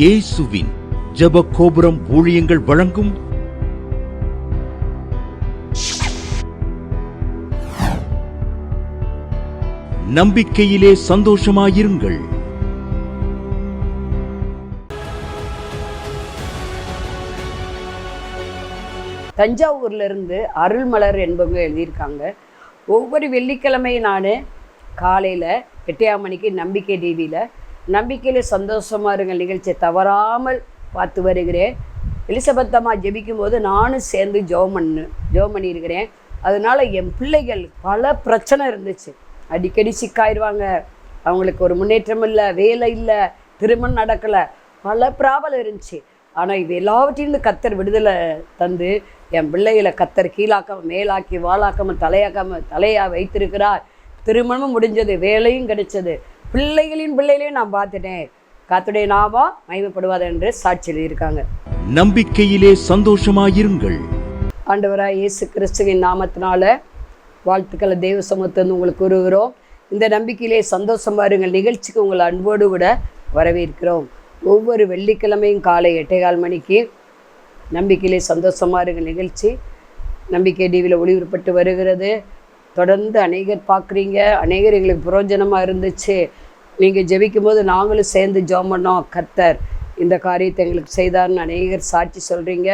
இயேசுவின் ஜப கோபுரம் ஊழியங்கள் வழங்கும் நம்பிக்கையிலே சந்தோஷமாயிருங்கள். தஞ்சாவூர்ல இருந்து அருள்மலர் என்பவங்க எழுதியிருக்காங்க. ஒவ்வொரு வெள்ளிக்கிழமையும் நான் காலையில் எட்டையாம் மணிக்கு நம்பிக்கை டிவியில் நம்பிக்கையில் சந்தோஷமாக இருங்கள் நிகழ்ச்சியை தவறாமல் பார்த்து வருகிறேன். எலிசபெத் அம்மா ஜெபிக்கும் போது நானும் சேர்ந்து ஜெபம் பண்ணு ஜெபம் பண்ணியிருக்கிறேன். அதனால என் பிள்ளைகள் பல பிரச்சனை இருந்துச்சு. அடிக்கடி சிக்காயிருவாங்க. அவங்களுக்கு ஒரு முன்னேற்றம் இல்லை வேலை இல்லை திருமணம் நடக்கலை பல ப்ராப்ளம் இருந்துச்சு. ஆனால் இது எல்லாவற்றிலிருந்து கத்தர் விடுதலை தந்து என் பிள்ளைகளை கத்தர் கீழாக்காம மேலாக்கி வாழாக்காமல் தலையாக்காமல் தலையாக வைத்திருக்கிறார். திருமணமும் முடிஞ்சது வேலையும் கிடைச்சது. பிள்ளைகளின் பிள்ளைகளையும் நான் பார்த்துட்டேன். கத்துடைய நாமா மகிமைப்படுவார் என்று சாட்சி எழுதியிருக்காங்க. நம்பிக்கையிலே சந்தோஷமாயிருங்கள். ஆண்டவராக இயேசு கிறிஸ்துவின் நாமத்தினால வாழ்த்துக்களை தெய்வ சமூகத்திலிருந்து உங்களுக்கு கூறுகிறோம். இந்த நம்பிக்கையிலே சந்தோஷமா இருங்கள். நிகழ்ச்சிக்கு உங்களை அன்போடு கூட வரவேற்கிறோம். ஒவ்வொரு வெள்ளிக்கிழமையும் காலை எட்டேகால் மணிக்கு நம்பிக்கையிலே சந்தோஷமா இருங்கள். நிகழ்ச்சி நம்பிக்கை டிவியில் ஒளிபரப்பட்டு வருகிறது. தொடர்ந்து அநேகர் பார்க்குறீங்க. அநேகர் எங்களுக்கு புரோஜனமாக இருந்துச்சு. நீங்கள் ஜெபிக்கும் போது நாங்களும் சேர்ந்து ஜோம் பண்ணோம். கத்தர் இந்த காரியத்தை எங்களுக்கு செய்தார்னு அநேகர் சாட்சி சொல்கிறீங்க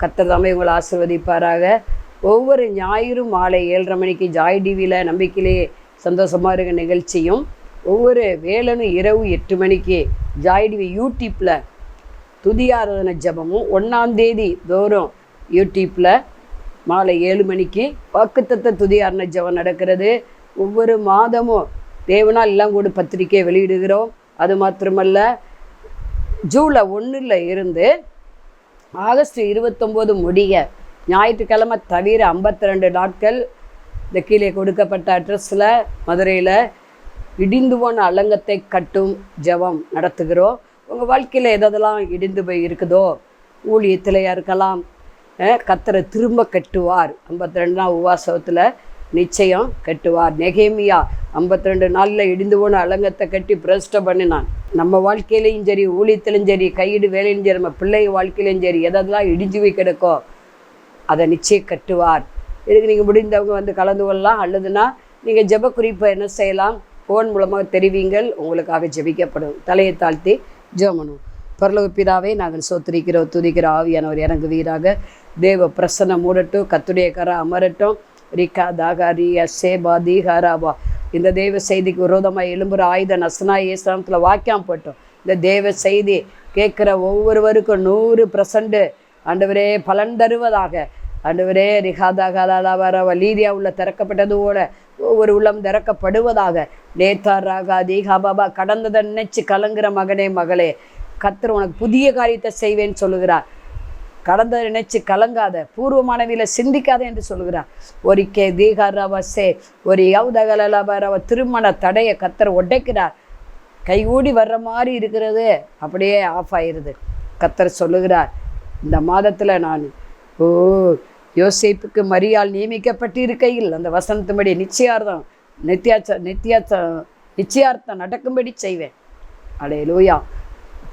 கத்தர் தாமே உங்களை ஆசிர்வதிப்பாராக. ஒவ்வொரு ஞாயிறு மாலை ஏழரை மணிக்கு ஜாய் டிவியில் நம்பிக்கையிலே சந்தோஷமாக இருக்க நிகழ்ச்சியும் ஒவ்வொரு வேலனும் இரவு எட்டு மணிக்கு ஜாய் டிவி யூடியூப்பில் துதியாராதன ஜபமும் ஒன்றாந்தேதி தோறும் யூடியூப்பில் மாலை ஏழு மணிக்கு வாக்குத்தத்த துதியாரண ஜெபம் நடக்கிறது. ஒவ்வொரு மாதமும் தேவனால் எல்லாம் கூட பத்திரிக்கை வெளியிடுகிறோம். அது மாத்திரமல்ல ஜூலை ஒன்றில் இருந்து ஆகஸ்ட் இருபத்தொம்போது முடிய ஞாயிற்றுக்கிழமை தவிர ஐம்பத்தி ரெண்டு நாட்கள் இந்த கீழே கொடுக்கப்பட்ட அட்ரஸில் மதுரையில் இடிந்து போன அலங்கத்தை கட்டும் ஜெபம் நடத்துகிறோம். உங்கள் வாழ்க்கையில் எதெல்லாம் இடிந்து போய் இருக்குதோ ஊழியத்திலையாக இருக்கலாம் கத்தரை திரும்ப கட்டுவார். ஐம்பத்தி ரெண்டு நாள் நிச்சயம் கட்டுவார். நெகேமியா ஐம்பத்தி ரெண்டு நாளில் இடிந்து போன அலங்கத்தை கட்டி பிரதிஷ்டை பண்ணினான். நம்ம வாழ்க்கையிலையும் சரி ஊழியத்திலும் சரி கையீடு வேலையிலும் சரி நம்ம பிள்ளை வாழ்க்கையிலையும் சரி எதெல்லாம் இடிஞ்சு போய் கிடக்கோ அதை நிச்சயம் கட்டுவார். இதுக்கு நீங்கள் முடிந்தவங்க வந்து கலந்து கொள்ளலாம். அல்லதுன்னா நீங்கள் ஜெப குறிப்பை என்ன செய்யலாம்? ஃபோன் மூலமாக தெரிவிங்கள். உங்களுக்காக ஜெபிக்கப்படும். தலையை தாழ்த்தி ஜோமனும் பரலோக பிதாவே நாங்கள் சோத்திரிக்கிறோம் துதிக்கிற ஆவியானவர் இறங்குவீராக. தேவ பிரசன்னம் மூடட்டும் கத்துடைய கரை அமரட்டும். ரிகா தாகா ரியா சேபா தீஹாராபா இந்த தேவ செய்திக்கு விரோதமாக எழும்புற ஆயுத நசனா ஏசாமத்தில் வாக்கியம் போட்டோம். இந்த தேவ செய்தி கேட்குற ஒவ்வொருவருக்கும் நூறு பர்சன்ட் ஆண்டவரே பலன் தருவதாக. ஆண்டவரே ரிகாதாகாலாவரவ லீதியா உள்ள திறக்கப்பட்டது போல ஒவ்வொரு உள்ளம் திறக்கப்படுவதாக. நேத்தார் ராகா தீகா பாபா கடந்ததை நினைச்சு கலங்குற மகனே மகளே கத்தர் உனக்கு புதிய காரியத்தை செய்வேன்னு சொல்லுகிறார். கடந்த நினைச்சு கலங்காத பூர்வமானவில சிந்திக்காத என்று சொல்கிறார் ஒரு கே தீகாரவசே ஒரு யவுதகலபரவ திருமண தடையை கத்தர் உடைக்கிறார் கைகூடி வர்ற மாதிரி இருக்கிறது அப்படியே ஆஃப் ஆயிருது. கத்தர் சொல்லுகிறார் இந்த மாதத்தில் நான் ஓ யோசிப்புக்கு மரியால் நியமிக்கப்பட்டிருக்கையில் அந்த வசனத்தின்படி நிச்சயார்த்தம் நித்தியாச்ச நித்தியாச்ச நிச்சயார்த்தம் நடக்கும்படி செய்வேன். அடையலூயா லூயா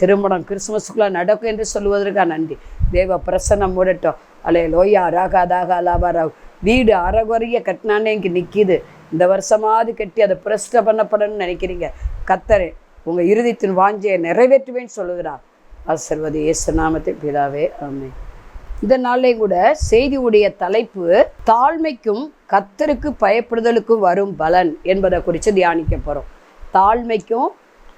திருமணம் கிறிஸ்துமஸுக்குள்ள நடக்கும் என்று சொல்வதற்காக நன்றி. தேவ பிரசன்னம் முடட்டும். அலே லோயா ராகா அலாபாராவ் வீடு அறகுறைய கட்டினானே இங்கே நிற்கிது இந்த வருஷமாவது கட்டி அதை பிரஸ்ட பண்ணப்படணும்னு நினைக்கிறீங்க. கத்தரே உங்கள் இறுதித்தின் வாஞ்சியை நிறைவேற்றுவேன்னு சொல்லுகிறார். ஆசிர்வதி இயேசு நாமத்தை பிதாவே ஆமென். இந்த நாள்லையும் கூட செய்தியுடைய தலைப்பு தாழ்மைக்கும் கத்தருக்கு பயப்படுதலுக்கும் வரும் பலன் என்பதை குறித்து தியானிக்க போகிறோம் தாழ்மைக்கும்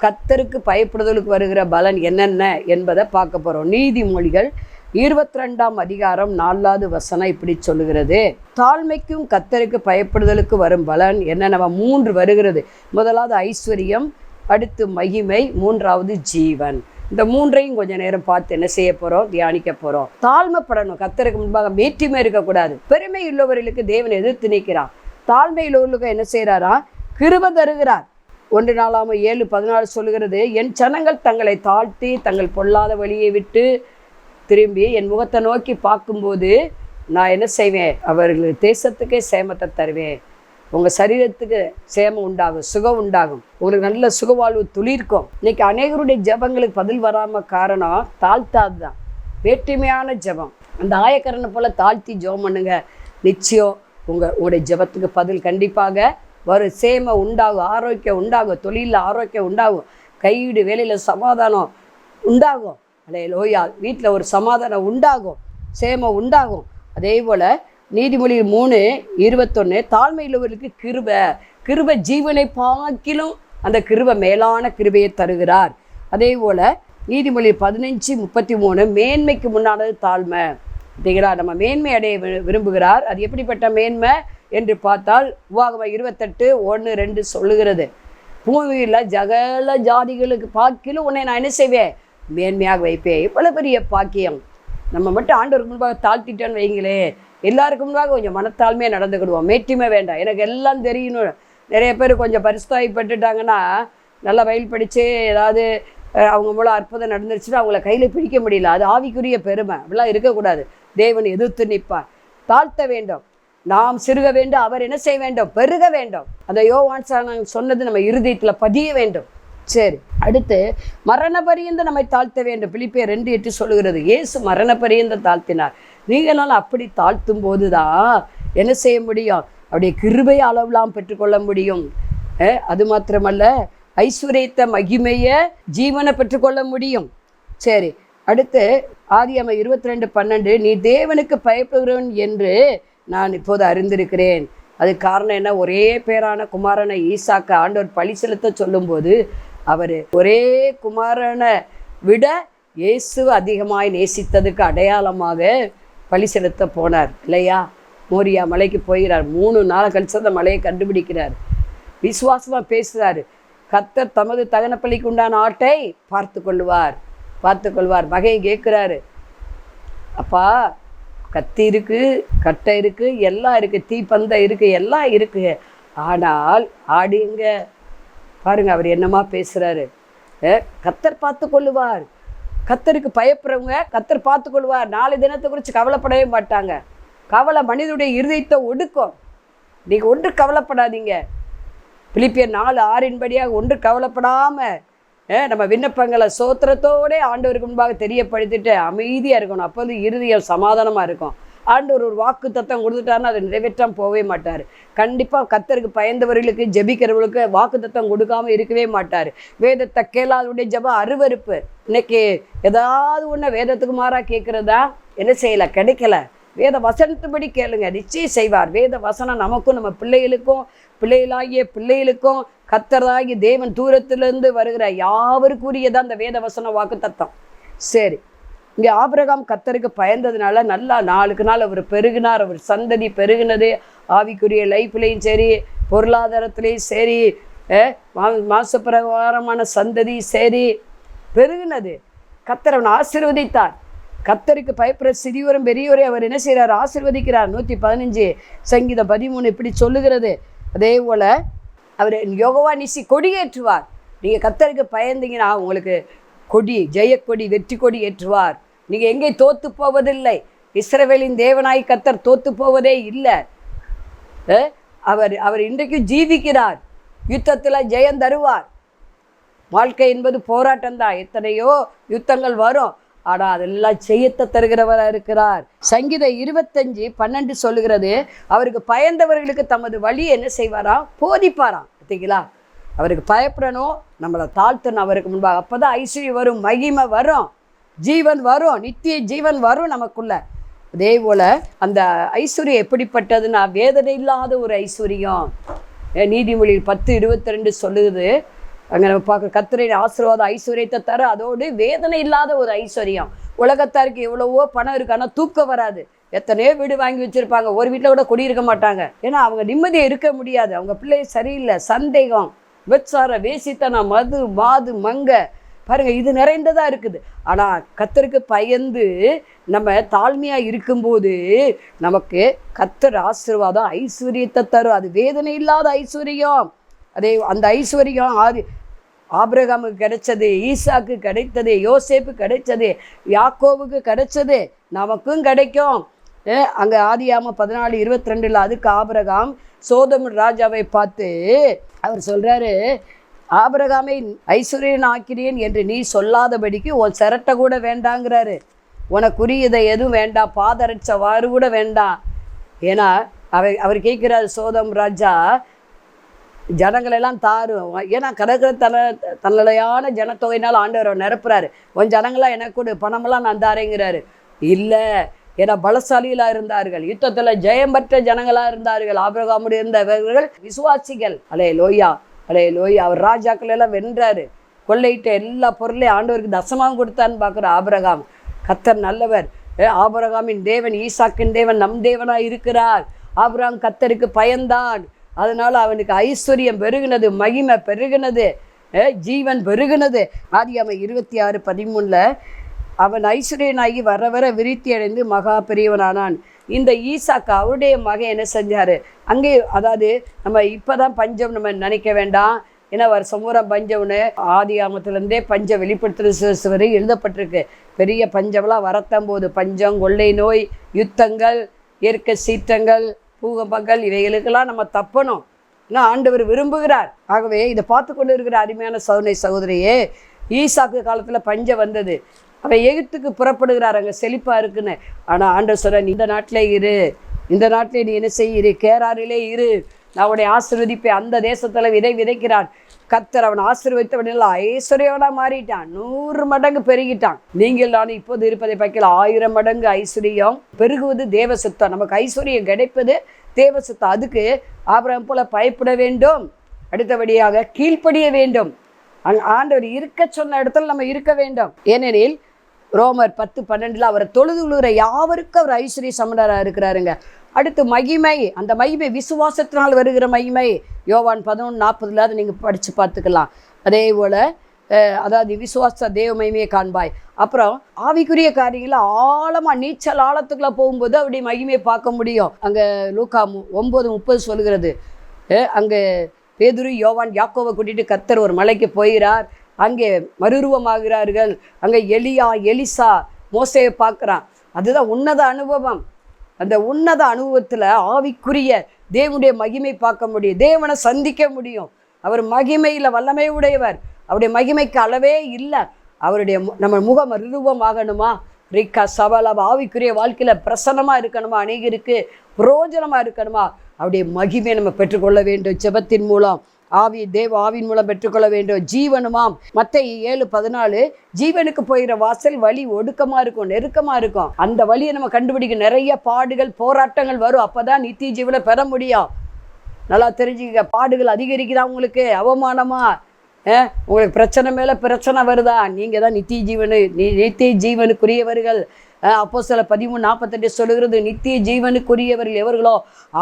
கத்தருக்கு பயப்படுதலுக்கு வருகிற பலன் என்னென்ன என்பதை பார்க்க போகிறோம் நீதிமொழிகள் இருபத்தி ரெண்டாம் அதிகாரம் நாலாவது வசனம் இப்படி சொல்லுகிறது. தாழ்மைக்கும் கத்தருக்கு பயப்படுதலுக்கு வரும் பலன் என்னென்ன மூன்று வருகிறது. முதலாவது ஐஸ்வர்யம் அடுத்து மகிமை மூன்றாவது ஜீவன். இந்த மூன்றையும் கொஞ்ச நேரம் பார்த்து என்ன செய்ய போகிறோம் தியானிக்க போகிறோம் தாழ்மைப்படணும். கத்தருக்கு முன்பாக மேற்றுமே இருக்கக்கூடாது. பெருமை உள்ளவர்களுக்கு தேவன் எதிர்த்து நிற்கிறான் தாழ்மை உள்ளவர்களுக்கு என்ன செய்கிறாரா கிருப தருகிறார். ஒன்று நாளாம ஏழு பதினாலு சொல்லுகிறது என் ஜனங்கள் தங்களை தாழ்த்தி தங்கள் பொல்லாத வழியை விட்டு திரும்பி என் முகத்தை நோக்கி பார்க்கும்போது நான் என்ன செய்வேன்? அவர்கள் தேசத்துக்கே சேமத்தை தருவேன். உங்கள் சரீரத்துக்கு சேமம் உண்டாகும் சுகம் உண்டாகும். உங்களுக்கு நல்ல சுகவாழ்வு துளிர்க்கும். இன்னைக்கு அநேகருடைய ஜெபங்களுக்கு பதில் வராமல் காரணம் தாழ்த்தாது தான் வேற்றுமையான ஜெபம். அந்த ஆயக்கரனை போல் தாழ்த்தி ஜபம் பண்ணுங்க. நிச்சயம் உங்கள் உங்களுடைய ஜெபத்துக்கு பதில் கண்டிப்பாக வரும் சேமை உண்டாகும் ஆரோக்கியம் உண்டாகும் தொழிலில் ஆரோக்கியம் உண்டாகும் கையீடு வேலையில் சமாதானம் உண்டாகும் அலே லோயா வீட்டில் ஒரு சமாதானம் உண்டாகும் சேமம் உண்டாகும் அதே போல் நீதிமொழி மூணு இருபத்தொன்று தாழ்மையுள்ளவர்களுக்கு கிருப. கிருப ஜீவனை பாக்கிலும் அந்த கிருப மேலான கிருபையை தருகிறார். அதே போல் நீதிமொழி பதினஞ்சு முப்பத்தி மூணு மேன்மைக்கு முன்னானது தாழ்மை. பார்த்தீங்களா நம்ம மேன்மை அடைய விரும்புகிறார். அது எப்படிப்பட்ட மேன்மை? என்று பார்த்தால் உவாகம இருபத்தெட்டு ஒன்று ரெண்டு சொல்லுகிறது. பூமியில் ஜகல ஜாதிகளுக்கு பாக்கிலும் உன்னை நான் என்ன செய்வேன்? மேன்மையாக வைப்பேன். இவ்வளோ பெரிய பாக்கியம். நம்ம மட்டும் ஆண்டவருக்கு முன்பாக தாழ்த்திட்டோன்னு வைங்களே எல்லாருக்கும் முன்பாக கொஞ்சம் மனத்தாழ்மையாக நடந்துக்கிடுவோம். மேட்டிமை வேண்டாம். எனக்கு எல்லாம் தெரியணும் நிறைய பேர் கொஞ்சம் பரிசுத்தாய்ப்பட்டுட்டாங்கன்னா நல்லா வயல் படித்து ஏதாவது அவங்க மூலம் அற்புதம் நடந்துருச்சுன்னா அவங்கள கையில் பிடிக்க முடியல. அது ஆவிக்குரிய பெருமை. அப்படிலாம் இருக்கக்கூடாது. தேவன் எதிர்த்து நிற்பார். தாழ்த்த வேண்டும். நாம் சிறுக வேண்டும் அவர் என்ன செய்ய வேண்டும்? பெருக வேண்டும். அந்த யோவான் சாணன் சொன்னது நம்ம இருதயத்தில் பதிய வேண்டும். சரி அடுத்து மரண பரியந்த நம்மை தாழ்த்த வேண்டும். பிலிப்பியர் ரெண்டு எட்டு சொல்லுகிறது இயேசு மரண பரியந்த தாழ்த்தினார். நீங்களால் அப்படி தாழ்த்தும் போது தான் என்ன செய்ய முடியும்? அப்படியே கிருபை அளவெல்லாம் பெற்றுக்கொள்ள முடியும். அது மாத்திரமல்ல ஐஸ்வர்யத்த மகிமைய ஜீவனை பெற்றுக்கொள்ள முடியும். சரி அடுத்து ஆதி அம்மை இருபத்தி ரெண்டு பன்னெண்டு நீ தேவனுக்கு பயப்படுகிறவன் என்று நான் இப்போது அறிந்திருக்கிறேன். அதுக்கு காரணம் என்ன? ஒரே பேரான குமாரனை ஈசாக்க ஆண்டவர் பழி செலுத்த சொல்லும்போது அவர் ஒரே குமாரனை விட இயேசு அதிகமாய் நேசித்ததுக்கு அடையாளமாக பழி செலுத்த போனார். இல்லையா? மோரியா மலைக்கு போகிறார். மூணு நாள் கழிச்சு அந்த மலையை கண்டுபிடிக்கிறார். விசுவாசமாக பேசுகிறாரு கத்தர் தமது தகன பள்ளிக்கு உண்டான ஆட்டை பார்த்து கொள்வார் பார்த்து கொள்வார். மகன் கேட்குறாரு. அப்பா கத்தி இருக்குது கட்டை இருக்குது எல்லாம் இருக்குது தீப்பந்தம் இருக்குது எல்லாம் இருக்கு. ஆனால் ஆடுங்க. பாருங்க அவர் என்னமா பேசுகிறாரு கத்தர் பார்த்து கொள்ளுவார். கத்தருக்கு பயப்படுறவங்க கத்தர் பார்த்து கொள்வார் நாலு தினத்தை குறித்து கவலைப்படவே மாட்டாங்க. கவலை மனிதனுடைய இருதயத்தை ஒடுக்கும். நீங்கள் ஒன்று கவலைப்படாதீங்க. பிலிப்பியர் நாலு ஆறின்படியாக ஒன்று கவலைப்படாமல் நம்ம விண்ணப்பங்களை சோத்திரத்தோடே ஆண்டவருக்கு முன்பாக தெரியப்படுத்திட்டு அமைதியாக இருக்கணும். அப்போ வந்து இருதயம் சமாதானமாக இருக்கும். ஆண்டவர் ஒரு வாக்கு தத்தம் கொடுத்துட்டாருன்னா அதை நிறைவேற்றாம போகவே மாட்டார். கண்டிப்பாக கத்தருக்கு பயந்தவர்களுக்கு ஜபிக்கிறவர்களுக்கு வாக்கு தத்தம் கொடுக்காம இருக்கவே மாட்டார். வேதத்தை கேளாதவுடைய ஜப அருவருப்பு. இன்னைக்கு ஏதாவது ஒன்று வேதத்துக்கு மாறாக கேட்குறதா என்ன செய்யலை? கிடைக்கல. வேத வசனத்துபடி கேளுங்க. நிச்சயம் செய்வார். வேத வசனம் நமக்கும் நம்ம பிள்ளைகளுக்கும் பிள்ளைகளாகிய பிள்ளைகளுக்கும் கத்தராகி தேவன் தூரத்திலிருந்து வருகிற யாவருக்குரியதான் அந்த வேத வசன வாக்கு தத்தம் சரி இங்கே ஆபிரகாம் கத்தருக்கு பயந்ததுனால நல்லா நாளுக்கு நாள் அவர் பெருகினார் அவர் சந்ததி பெருகினது. ஆவிக்குரிய லைஃப்லேயும் சரி பொருளாதாரத்துலேயும் சரி மா- மாசப்பிரகாரமான சந்ததி சரி பெருகினது. கத்தர் அவனை ஆசிர்வதித்தார். கத்தருக்கு பயப்படுற சிறியோரும் பெரியோரை அவர் என்ன செய்கிறார் ஆசிர்வதிக்கிறார். நூற்றி பதினஞ்சு சங்கீதம் பதிமூணு இப்படி சொல்லுகிறது. அதே போல் அவர் யோகவா நிசி கொடியேற்றுவார். நீங்கள் கத்தருக்கு பயந்தீங்கன்னா உங்களுக்கு கொடி ஜெயக்கொடி வெற்றி கொடி ஏற்றுவார். நீங்கள் எங்கே தோத்து போவதில்லை. இஸ்ரவேலின் தேவனாய் கத்தர் தோத்து போவதே இல்லை. அவர் அவர் இன்றைக்கும் ஜீவிக்கிறார். யுத்தத்தில் ஜெயம் தருவார். வாழ்க்கை என்பது போராட்டம் தான் எத்தனையோ யுத்தங்கள் வரும். ஆனால் அதெல்லாம் செய்யத்த தருகிறவராக இருக்கிறார். சங்கீத இருபத்தஞ்சு பன்னெண்டு சொல்லுகிறது அவருக்கு பயந்தவர்களுக்கு தமது வழி என்ன செய்வாராம்? போதிப்பாராம். பார்த்தீங்களா? அவருக்கு பயப்படணும் நம்மளை தாழ்த்தணும் அவருக்கு முன்பாக. அப்போ தான் ஐஸ்வர்யம் வரும் மகிமை வரும். ஜீவன் வரும் நித்திய ஜீவன் வரும் நமக்குள்ள. அதே போல் அந்த ஐஸ்வர்யம் எப்படிப்பட்டதுன்னா வேதனை இல்லாத ஒரு ஐஸ்வர்யம். நீதிமொழி பத்து இருபத்தி ரெண்டு சொல்லுது அங்கே நம்ம பார்க்க கத்திரின் ஆசீர்வாத ஐஸ்வர்யத்தை தர அதோடு வேதனை இல்லாத ஒரு ஐஸ்வர்யம். உலகத்தாருக்கு எவ்வளவோ பணம் இருக்கு ஆனால் தூக்கம் வராது. எத்தனையோ வீடு வாங்கி வச்சுருப்பாங்க. ஒரு வீட்டில் கூட குடியிருக்க மாட்டாங்க. ஏன்னா அவங்க நிம்மதியாக இருக்க முடியாது. அவங்க பிள்ளை சரியில்லை சந்தேகம். விபச்சார வேசித்தனம் மது மாது மங்க. பாருங்க இது நிறைந்ததாக இருக்குது. ஆனால் கத்தருக்கு பயந்து நம்ம தாழ்மையாக இருக்கும்போது நமக்கு கத்தர் ஆசீர்வாதம் ஐஸ்வர்யத்தை தரும். அது வேதனை இல்லாத ஐஸ்வர்யம். அதே அந்த ஐஸ்வர்யம் ஆதி ஆபிரகாமுக்கு கிடைச்சது ஈசாக்கு கிடைத்தது யோசேப்பு கிடைச்சது யாக்கோவுக்கு கிடைச்சது நமக்கும் கிடைக்கும். அங்கே ஆதியாம பதினாலு இருபத்தி ரெண்டில் அதுக்கு ஆபிரகாம் சோதம் ராஜாவை பார்த்து அவர் சொல்கிறாரு ஆபிரகாமை ஐஸ்வர்யன் ஆக்கிறேன் என்று நீ சொல்லாதபடிக்கு உன் சிரட்டை கூட வேண்டாங்கிறாரு. உனக்குரியதை எதுவும் வேண்டாம் பாதரட்ச வாறு கூட வேண்டாம் ஏன்னா அவர் அவர் கேட்கிறார் சோதம் ராஜா ஜனங்களெல்லாம் தாரும் ஏன்னா கடற்கரை தன தன்னலையான ஜனத்தொகையினால் ஆண்டவர் நிரப்புறாரு. உன் ஜனங்களாம் எனக்கு கொடு பணமெல்லாம் நான் தாரேங்கிறாரு. இல்லை. ஏன்னா பலசாலிகளாக இருந்தார்கள். யுத்தத்தில் ஜெயம் பெற்ற ஜனங்களாக இருந்தார்கள். ஆபிரகாமுடைய இருந்தவர்கள் விசுவாசிகள். அலே லோயா அலே லோயா அவர் ராஜாக்கள் எல்லாம் வென்றாரு. கொள்ளையிட்ட எல்லா பொருளையும் ஆண்டவருக்கு தசமாகவும் கொடுத்தான்னு பார்க்குற ஆபிரகாம். கத்தர் நல்லவர். ஏ, தேவன் ஈசாக்கின் தேவன் நம் தேவனாக இருக்கிறார். ஆபிரகாம் கத்தருக்கு பயந்தான். அதனால் அவனுக்கு ஐஸ்வர்யம் பெருகினது மகிமை பெருகினது. ஜீவன் பெருகினது. ஆதி அவன் இருபத்தி ஆறு பதிமூணில் அவன் ஐஸ்வர்யனாகி வர வர விருத்தி அடைந்து மகா பெரியவனானான். இந்த ஈசாக்கு அவருடைய மகன் என்ன செஞ்சார்? அங்கே அதாவது நம்ம இப்போ தான் பஞ்சம் நம்ம நினைக்க வேண்டாம். ஏன்னா வருஷம் பூரா பஞ்சம்னு ஆதி ஆமத்துலேருந்தே பஞ்சம் வெளிப்படுத்துகிற வரை எழுதப்பட்டிருக்கு. பெரிய பஞ்சம்லாம் வரத்தம் போது பஞ்சம் கொள்ளை நோய் யுத்தங்கள் இயற்கை சீற்றங்கள் பூகம்பங்கள் இவைகளுக்கெல்லாம் நம்ம தப்பணும். ஏன்னா ஆண்டவர் விரும்புகிறார். ஆகவே இதை பார்த்து கொண்டு இருக்கிற அருமையான சௌனை சகோதரியே ஈசாக்கு காலத்தில் பஞ்சம் வந்தது. அவன் எகிப்துக்கு புறப்படுகிறார் அங்கே செழிப்பாக இருக்குன்னு. ஆனால் ஆண்டவர் சொல்ற நீ இந்த நாட்டிலே இரு. இந்த நாட்டிலே நீ என்ன செய்யிரு கேராரிலே இரு. நான் உடைய ஆசிர்வதிப்பை அந்த தேசத்தில் விதை விதைக்கிறான். கத்தர் அவன் ஆசீர்வதித்தவனில் ஐஸ்வர்யவனா மாறிட்டான். நூறு மடங்கு பெருகிட்டான். நீங்கள் நான் இப்போது இருப்பதை பார்க்கல. ஆயிரம் மடங்கு ஐஸ்வர்யம் பெருகுவது தேவ சுத்தம். நமக்கு ஐஸ்வர்யம் கிடைப்பது தேவ சுத்தம். அதுக்கு ஆபரம் போல பயப்பட வேண்டும். அடுத்தபடியாக கீழ்ப்படிய வேண்டும். அங்க ஆண்டவர் இருக்க சொன்ன இடத்துல நம்ம இருக்க வேண்டும். ஏனெனில் ரோமர் பத்து பன்னெண்டில் அவரை தொழுது கொள்கிற யாவருக்கும் அவர் ஐஸ்வர்ய சமணராக இருக்கிறாருங்க. அடுத்து மகிமை. அந்த மகிமை விசுவாசத்தினால் வருகிற மகிமை. யோவான் பதினொன்று நாற்பதுல அதை நீங்கள் படித்து பார்த்துக்கலாம். அதே போல் அதாவது விசுவாச தேவ மகிமையை காண்பாய். அப்புறம் ஆவிக்குரிய காரியங்களை ஆழமாக நீச்சல் ஆழத்துக்குள்ளே போகும்போது அப்படி மகிமையை பார்க்க முடியும். அங்கே லூக்கா ஒம்பது முப்பது சொல்கிறது அங்கே பேதுரு யோவான் யாக்கோவை கூட்டிகிட்டு கத்தர் ஒரு மலைக்கு போகிறார் அங்கே மறுருவமாகிறார்கள் அங்கே எலியா எலிசா மோசையை பார்க்குறான். அதுதான் உன்னத அனுபவம். அந்த உன்னத அனுபவத்தில் ஆவிக்குரிய தேவனுடைய மகிமை பார்க்க முடியும். தேவனை சந்திக்க முடியும். அவர் மகிமையில் வல்லமை உடையவர். அவருடைய மகிமைக்கு அளவே இல்லை. அவருடைய மு- நம்ம முகம் ஆகணுமா ரிக்கா சவால ஆவிக்குரிய வாழ்க்கையில் பிரசன்னமாக இருக்கணுமா? அநேகருக்கு பிரோஜனமாக இருக்கணுமா? அவருடைய மகிமையை நம்ம பெற்றுக்கொள்ள வேண்டும். ஜெபத்தின் மூலம். ஆவி தேவ ஆவின் மூலம் பெற்றுக்கொள்ள வேண்டும். ஜீவனுமாம். மத்த ஏழு பதினாலு ஜீவனுக்கு போயிற வாசல் வழி ஒடுக்கமாக இருக்கும் நெருக்கமாக இருக்கும். அந்த வழியை நம்ம கண்டுபிடிக்க நிறைய பாடுகள் போராட்டங்கள் வரும். அப்போ தான் நித்திய ஜீவனை பெற முடியும். நல்லா தெரிஞ்சுக்க பாடுகள் அதிகரிக்குதா உங்களுக்கு? அவமானமா? உங்களுக்கு பிரச்சனை மேலே பிரச்சனை வருதா? நீங்கள் தான் நித்திய ஜீவனு நித்திய ஜீவனுக்குரியவர்கள். அப்போ சில பதிமூணு நாற்பத்தெட்டு சொல்லுகிறது நித்திய ஜீவனுக்குரியவர்கள் எவர்களோ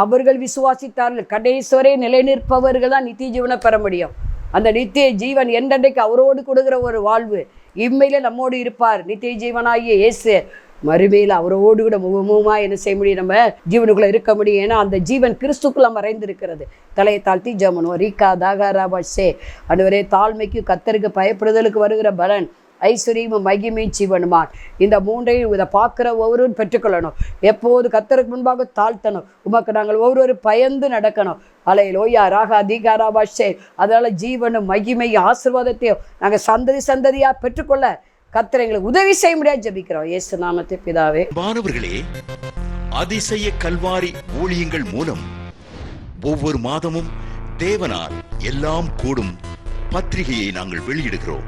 அவர்கள் விசுவாசித்தார்கள். கடைசுவரே நிலை நிற்பவர்கள் தான் நித்திய ஜீவனை பெற முடியும். அந்த நித்திய ஜீவன் என்றென்றைக்கு அவரோடு கொடுக்குற ஒரு வாழ்வு. இம்மையில நம்மோடு இருப்பார். நித்திய ஜீவனாகிய இயேசு மறுமையில் அவரோடு கூட முகமுகமாக என்ன செய்ய முடியும்? நம்ம ஜீவனுக்குள்ளே இருக்க முடியும். ஏன்னா அந்த ஜீவன் கிறிஸ்துக்குள்ள மறைந்திருக்கிறது. தலையை தாழ்த்தி ஜமனோ ரீகா தாகா ராபாஷே அதுவரே தாழ்மைக்கு கத்தருக்கு பயப்படுதலுக்கு வருகிற பலன். ஐஸ்வர்யமும் மகிமையும் ஜீவனுமான் இந்த மூன்றையும் இதை பார்க்குற ஒவ்வொருவரும் பெற்றுக்கொள்ளணும். எப்போது கத்தருக்கு முன்பாக தாழ்த்தணும். உமக்கு நாங்கள் ஒவ்வொரு பயந்து நடக்கணும். அலை லோயா ராகா தீகாரா பாஷே அதனால் ஜீவனும் மகிமையும் ஆசிர்வாதத்தையும் நாங்கள் சந்ததி சந்ததியாக பெற்றுக்கொள்ள கத்தர் எங்களுக்கு உதவி செய்ய முடியாது ஜெபிக்கிறோம். இயேசு நாமத்தை பிதாவே. மாணவர்களே அதிசய கல்வாரி ஊழியங்கள் மூலம் ஒவ்வொரு மாதமும் தேவனால் எல்லாம் கூடும் பத்திரிகையை நாங்கள் வெளியிடுகிறோம்.